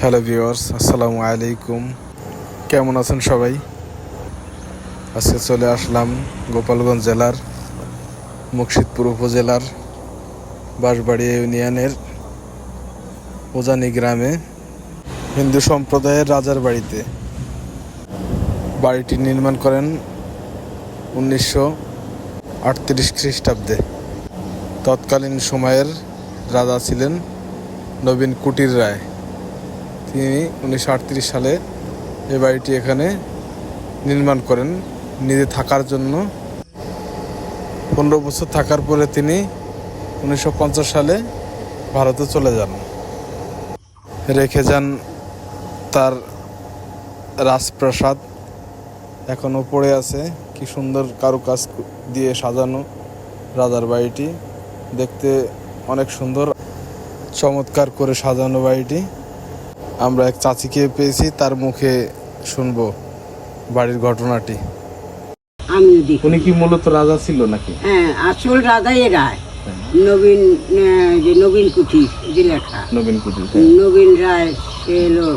Hello viewers, আসসালামু আলাইকুম। কেমন আছেন সবাই? আজকে চলে আসলাম গোপালগঞ্জ জেলার মুর্শিদপুর উপজেলার বাঁশবাড়ি ইউনিয়নের উজানি গ্রামে হিন্দু সম্প্রদায়ের রাজার বাড়িতে। বাড়িটি নির্মাণ করেন উনিশশো আটত্রিশ খ্রিস্টাব্দে। তৎকালীন সময়ের রাজা ছিলেন নবীন কুটির রায়। তিনি উনিশশো আটত্রিশ সালে এই বাড়িটি এখানে নির্মাণ করেন। নিজে থাকার জন্য। পনেরো বছর থাকার পরে তিনি উনিশশো পঞ্চাশ সালে ভারতে চলে যান। রেখে যান তার রাজপ্রাসাদ। এখনও পড়ে আছে। কি সুন্দর কারুকাজ দিয়ে সাজানো রাজার বাড়িটি। দেখতে অনেক সুন্দর। চমৎকার করে সাজানো বাড়িটি। আমরা এক চাচিকে পেয়েছি তার মুখে শুনব বাড়ির ঘটনাটি। আমি দেখি। উনি কি মূলত রাজা ছিল নাকি? হ্যাঁ আসল রাধাই রায় নবীন আহ, যে নবীন কুঠি যে লেখা। নবীন কুটির নবীন রায় সে এলো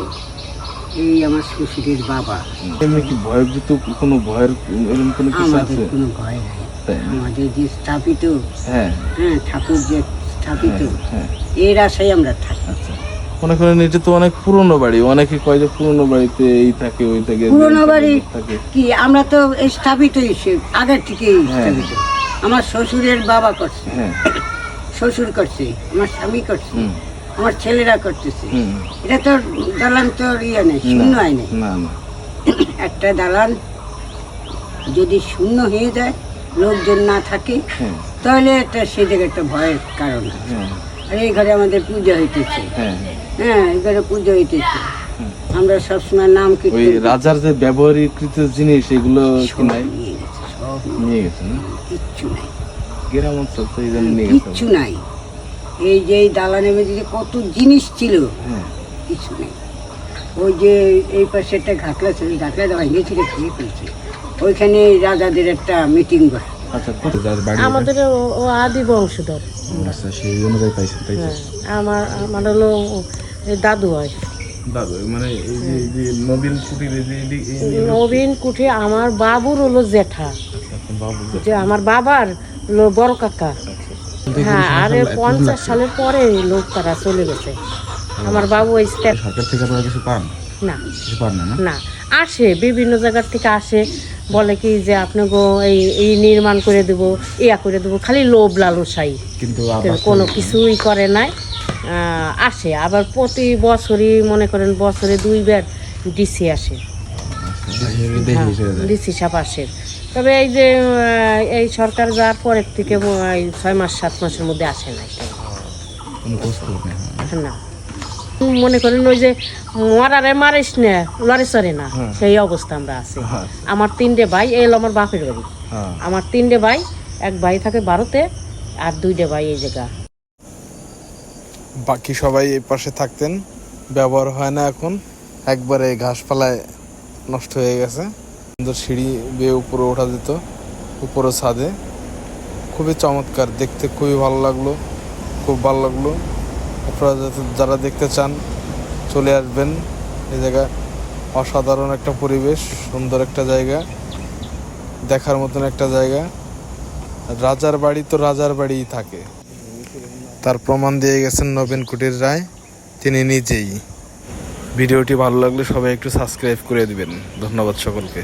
এই আমার শ্বশুরের বাবা। এমনি কি ভয়ভীত কোনো ভয়ের এরকম কোনো কিছু আমাদের আছে? কোনো ভয় নাই। তাই না? আমাদের যে স্থাপিত হ্যাঁ। হ্যাঁ ঠাকুর যে স্থাপিত হ্যাঁ। এর আশায় আমরা থাকি। আচ্ছা। মনে করেন এটা তো অনেক পুরনো বাড়ি। অনেকে কয় যে পুরনো বাড়িতে এই থাকে ওই থাকে পুরনো বাড়ি থাকে। কি? আমরা তো এই স্থাপিতই সে আগের থেকেই হ্যাঁ। স্থাপিত। আমার শ্বশুরের বাবা করছে হ্যাঁ। শ্বশুর করছে আমার স্বামী করছে আমার ছেলেরা করতেছে। এটা তো দালান তো ইয়ে নেই শূন্য হয় নেই। একটা দালান যদি শূন্য হয়ে যায় লোকজন না থাকে হ্যাঁ। তাহলে একটা সে জায়গায় একটা ভয়ের কারণ আছে। হ্যাঁ এই ঘরে আমাদের পূজা হইতেছে। হ্যাঁ। হ্যাঁ এই ঘরে পুজো হইতেছে। আমরা সবসময় নাম ওই রাজার যে ব্যবহারিকৃত জিনিস এগুলো কি নাই? নিয়ে গেছে, না? কিচ্ছু নাই। গ্রাম অঞ্চল তো এই জন্য নিয়ে গেছে। কিচ্ছু নাই। এই যে এই মধ্যে যে কত জিনিস ছিল হ্যাঁ। কিছু নেই। ওই যে এই পাশে একটা ঘাটলা ছিল ঘাটলাটা ভেঙে ছিল খেয়ে ফেলছে। ওইখানে রাজাদের একটা মিটিং বসে আচ্ছা আমাদের ও- আদি বংশধর। আচ্ছা সেই অনুযায়ী পাইছেন তাই হ্যাঁ আমার আমার হলো দাদু হয় মানে নবীন কুঠি আমার বাবুর হলো জেঠা। যে- যে আমার বাবার হলো বড় কাকা। হ্যাঁ আর পঞ্চাশ সালের পরে লোক তারা চলে গেছে। আমার বাবু সরকার থেকে কিছু পান? না? না আসে বিভিন্ন জায়গার থেকে আসে। বলে কি যে আপনি গো এই এই নির্মাণ করে দেবো ইয়া করে দেবো খালি লোভ লালসাই। কিন্তু কোনো কিছুই করে নাই আসে। আবার প্রতি বছরই মনে করেন বছরে দুইবার ডিসি আসে। ডিসি সাপ আসে। তবে এই যে এই সরকার যাওয়ার পরের থেকে ছয় মাস সাত মাসের মধ্যে আসে না না। মনে করেন ওই যে মরারে মারিস না লড়ে চড়ে না সেই অবস্থা আমরা আছি। হ্যাঁ। আমার তিনটে ভাই এই হলো আমার বাপের বাড়ি। হ্যাঁ। আমার তিনটে ভাই এক ভাই থাকে ভারতে আর দুইটা ভাই এই জায়গা। বাকি সবাই এই পাশে থাকতেন ব্যবহার হয় না এখন। একবারে ঘাসপালায় নষ্ট হয়ে গেছে। সুন্দর সিঁড়ি বেয়ে উপরে ওঠা যেত উপরে ছাদে। খুবই চমৎকার দেখতে খুবই ভালো লাগল খুব ভালো লাগল। আপনারা যারা দেখতে চান, চলে আসবেন। এই জায়গা অসাধারণ একটা পরিবেশ, সুন্দর একটা জায়গা, দেখার মতন একটা জায়গা। রাজার বাড়ি তো রাজার বাড়িই থাকে। তার প্রমাণ দিয়ে গেছেন নবীন কুটির রায়। তিনি নিজেই। ভিডিওটি ভালো লাগলে সবাই একটু সাবস্ক্রাইব করে দিবেন। ধন্যবাদ সকলকে।